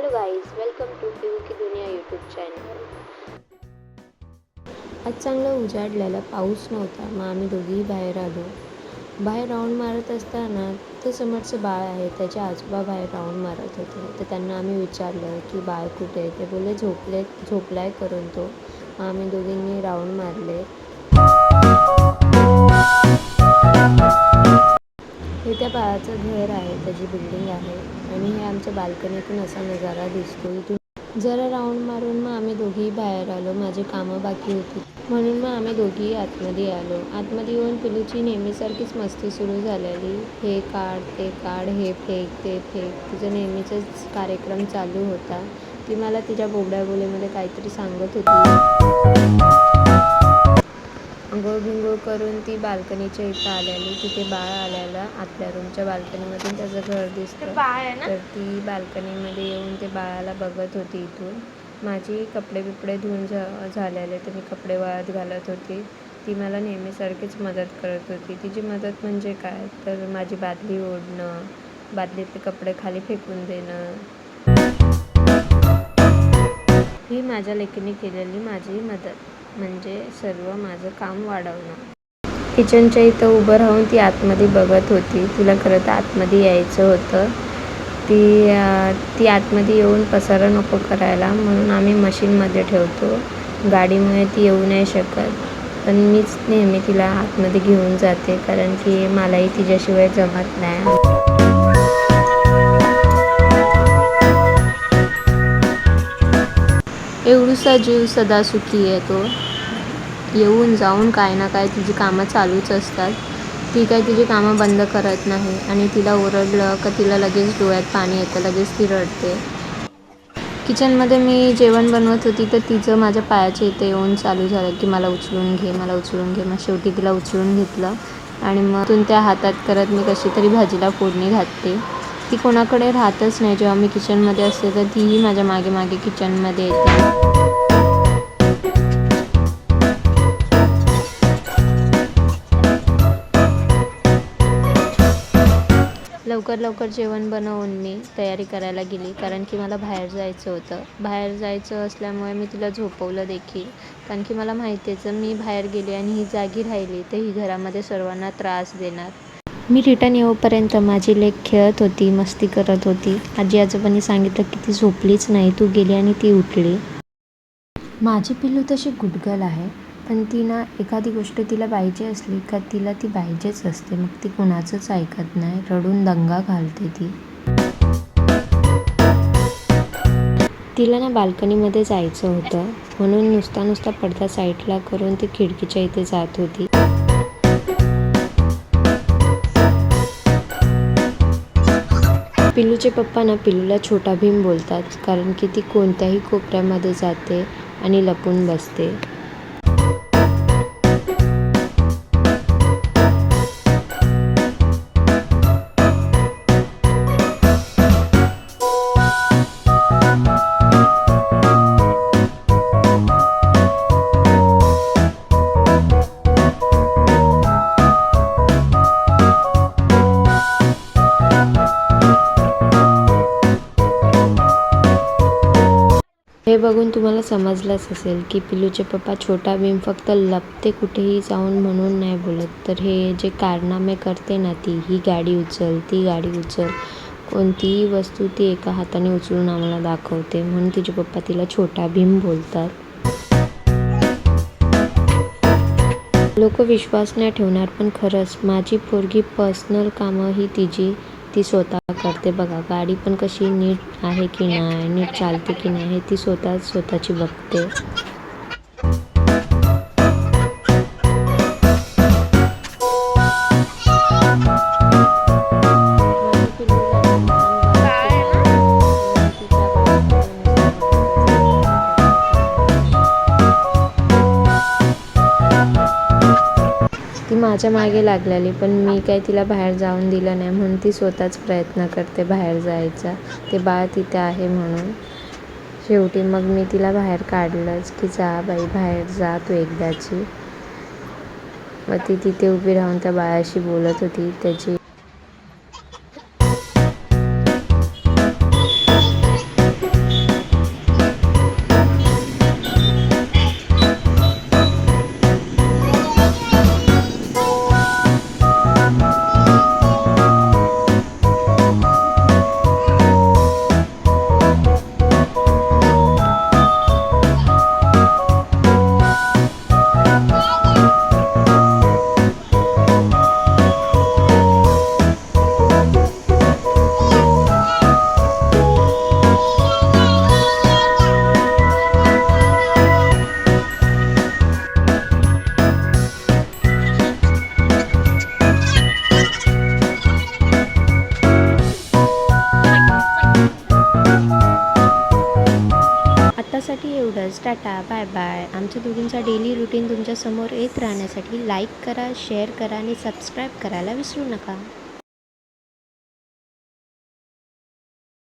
Hello guys welcome to पिऊ की दुनिया यूट्यूब चॅनल आज चांगलं उजाडलेला पाऊस नव्हता मग आम्ही दोघीही बाहेर आलो. बाहेर राऊंड मारत असताना ते समोरचं बाळ आहे त्याचे आजोबा बाहेर राऊंड मारत होते. तर त्यांना आम्ही विचारलं की बाळ कुठे आहे? ते बोलले झोपले झोपलाय करून तो. मग आम्ही दोघींनी राऊंड मारले. आमच्या बाल्कनीतून असा नजारा दिसतो इथून जरा राऊंड मारून मग आम्ही दोघीही बाहेर आलो. माझी कामं बाकी होती. म्हणून मग आम्ही दोघीही आतमध्ये आलो. आतमध्ये येऊन पिलूची नेहमीसारखीच मस्ती सुरू झालेली. हे काढ ते काढ हे फेक ते फेक. तिचा नेहमीचाच कार्यक्रम चालू होता. ती मला तिच्या बोबड्या बोलीमध्ये काहीतरी सांगत होती. आंघोळ बिंघोळ करून ती बाल्कनीच्या इथं आलेली तिथे बाळ आलेला आतल्या रूमच्या बाल्कनीमधून त्याचं घर दिसतं. तर ती बाल्कनीमध्ये येऊन ते बाळाला बघत होती इथून. माझी कपडे बिपडे धुवून झा झालेले तर मी कपडे वाळत घालत होती. ती मला नेहमीसारखीच मदत करत होती. तिची मदत म्हणजे काय? तर माझी बादली ओढणं बादलीतले कपडे खाली फेकून देणं ही माझ्या लेकीने केलेली माझी मदत म्हणजे सर्व माझं काम वाढवणं. किचनच्या इथं उभं राहून ती आतमध्ये बघत होती. तिला खरं तर आतमध्ये यायचं होतं. ती ती आतमध्ये येऊन पसारा नको करायला म्हणून आम्ही मशीनमध्ये ठेवतो. गाडीमुळे ती येऊ नाही शकत. पण मीच नेहमी तिला आतमध्ये घेऊन जाते कारण की मलाही तिच्याशिवाय जमत नाही. एवढूसा जीव सदा सुखी आहे तो. येऊन जाऊन काय ना काय तिची कामं चालूच असतात. ती काय तिची कामं बंद करत नाही आणि तिला ओरडलं का तिला लगेच डोळ्यात पाणी येतं लगेच ती रडते. किचनमध्ये मी जेवण बनवत होती तर तिचं माझ्या पायाच्या इथे येऊन चालू झालं की मला उचलून घे मला उचलून घे. मग शेवटी तिला उचलून घेतलं आणि मग तिथून त्या हातात करत मी कशी तरी भाजीला फोडणी घातली. ती कोणाकडे राहतच नाही. जेव्हा मी किचनमध्ये असते तर तीही माझ्या मागे मागे किचनमध्ये येते लवकर लवकर जेवण बनवून मी तयारी करायला गेली कारण की मला बाहेर जायचं होतं. बाहेर जायचं असल्यामुळे मी तिला झोपवलं देखील. कारण की मला माहिती आहे जर मी बाहेर गेले आणि ही जागी राहिली तर ही घरामध्ये सर्वांना त्रास देणार. मी रिटर्न येऊपर्यंत माझी लेक खेळत होती मस्ती करत होती. आजी आजोबांनी सांगितलं की ती झोपलीच नाही तू गेली आणि ती उठली. माझी पिल्लू तशी गुडगल आहे पण ती ना एखादी गोष्ट तिला पाहिजे असली का तिला ती पाहिजेच असते. मग ती कुणाचंच ऐकत नाही रडून दंगा घालते ती. तिला ना बाल्कनीमध्ये जायचं होतं. म्हणून नुसता नुसता पडदा साईडला करून ती खिडकीच्या इथे जात होती. पिल्लूचे पप्पा ना पिल्लूला छोटा भीम बोलतात कारण की ती कोणत्याही कोपऱ्यामध्ये जाते आणि लपून बसते. हे बघून तुम्हाला समजलंच असेल की पिलूचे पप्पा छोटा भीम फक्त लपते कुठेही जाऊन म्हणून नाही बोलत. तर हे जे कारनामे करते ना ती ही गाडी उचल ती गाडी उचल. कोणतीही वस्तू ती एका हाताने उचलून आम्हाला दाखवते. म्हणून तिचे पप्पा तिला छोटा भीम बोलतात. लोक विश्वास नाही ठेवणार पण खरंच माझी पोरगी पर्सनल कामं ही तिची ती स्वतः करते बघा. गाडी पण कशी नीट आहे की नाही नीट चालते की नाही ती स्वतः स्वतःची बघते. माझ्या मागे लागलेली पण मी काय तिला बाहेर जाऊन दिलं नाही म्हणून ती स्वतःच प्रयत्न करते बाहेर जायचा. ते बाळ तिथे आहे म्हणून. शेवटी मग मी तिला बाहेर काढलंच की जा बाई बाहेर जा तू एकदाची. मग ती तिथे उभी राहून त्या बाळाशी बोलत होती. त्याची टाटा बाय बाय. आमच्या दोघींचा डेली रुटीन तुमच्यासमोर येत राहण्यासाठी लाईक करा शेअर करा आणि सबस्क्राईब करायला विसरू नका.